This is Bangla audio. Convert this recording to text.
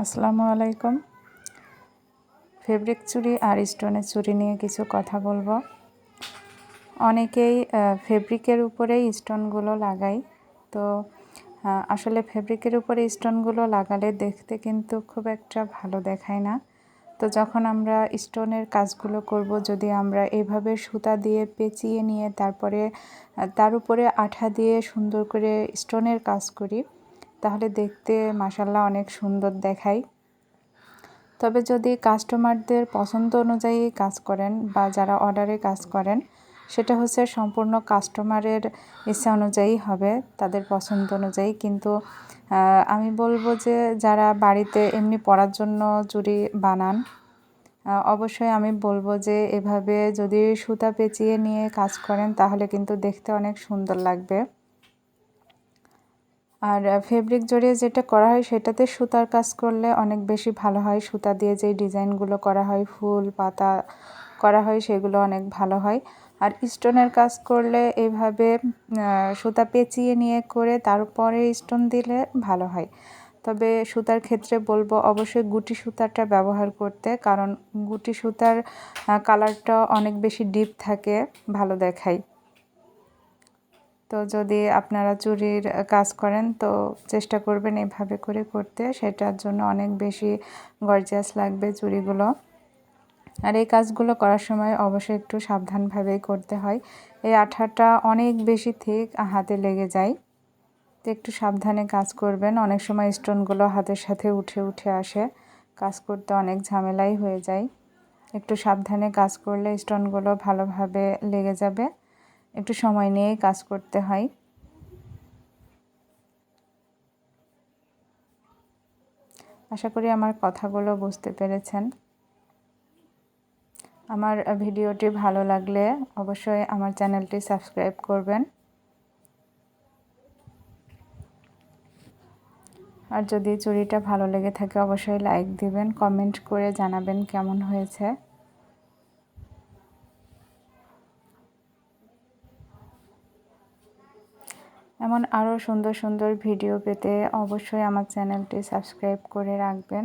আসসালামু আলাইকুম। ফেব্রিক চুড়ি আর স্টোনের চুড়ি নিয়ে কিছু কথা বলব। অনেকেই ফেব্রিকের উপরেই স্টোনগুলো লাগাই তো আসলে ফেব্রিকের উপরে স্টোনগুলো লাগালে দেখতে কিন্তু খুব একটা ভালো দেখায় না। তো যখন আমরা স্টোনের কাজগুলো করব, যদি আমরা এভাবে সুতা দিয়ে পেঁচিয়ে নিয়ে তারপরে তার উপরে আঠা দিয়ে সুন্দর করে স্টোনের কাজ করি তাহলে দেখতে মাসাল্লাহ অনেক সুন্দর দেখায়। তবে যদি কাস্টমারদের পছন্দ অনুযায়ী কাজ করেন বা যারা অর্ডারে কাজ করেন, সেটা হচ্ছে সম্পূর্ণ কাস্টমারের ইচ্ছা অনুযায়ী হবে, তাদের পছন্দ অনুযায়ী। কিন্তু আমি বলব যে যারা বাড়িতে এমনি পড়ার জন্য চুড়ি বানান অবশ্যই আমি বলব যে এভাবে যদি সুতা পেঁচিয়ে নিয়ে কাজ করেন, তাহলে কিন্তু দেখতে অনেক সুন্দর লাগবে। আর ফেব্রিক জড়িয়ে যেটা করা হয় সেটাতে সুতার কাজ করলে অনেক বেশি ভালো হয়। সুতা দিয়ে যে ডিজাইনগুলো করা হয়, ফুল, পাতা করা হয় সেগুলো অনেক ভালো হয়। আর স্টোনের কাজ করলে এইভাবে সুতা পেঁচিয়ে নিয়ে করে তারপরে স্টোন দিলে ভালো হয়। তবে সুতার ক্ষেত্রে বলব অবশ্যই গুটি সুতাটা ব্যবহার করতে, কারণ গুটি সুতার কালারটা অনেক বেশি ডিপ থাকে, ভালো দেখায়। তো যদি আপনারা চুরির কাজ করেন, তো চেষ্টা করবেন এভাবে করে করতে। সেটার জন্য অনেক বেশি গর্জিয়াস লাগবে চুরিগুলো। আর এই কাজগুলো করার সময় অবশ্যই একটু সাবধানভাবেই করতে হয়। এই আঠাটা অনেক বেশি ঠিক হাতে লেগে যায়। তো একটু সাবধানে কাজ করবেন। অনেক সময় স্টোনগুলো হাতের সাথে উঠে উঠে আসে। কাজ করতে অনেক ঝামেলাই হয়ে যায়। একটু সাবধানে কাজ করলে স্টোনগুলো ভালোভাবে লেগে যাবে। একটু সময় নিয়েই কাজ করতে হয়। আশা করি আমার কথাগুলো বুঝতে পেরেছেন। আমার ভিডিওটি ভালো লাগলে অবশ্যই আমার চ্যানেলটি সাবস্ক্রাইব করবেন। আর যদি চুরিটা ভালো লেগে থাকে অবশ্যই লাইক দিবেন, কমেন্ট করে জানাবেন কেমন হয়েছে। এমন আরও সুন্দর সুন্দর ভিডিও পেতে অবশ্যই আমার চ্যানেলটি সাবস্ক্রাইব করে রাখবেন।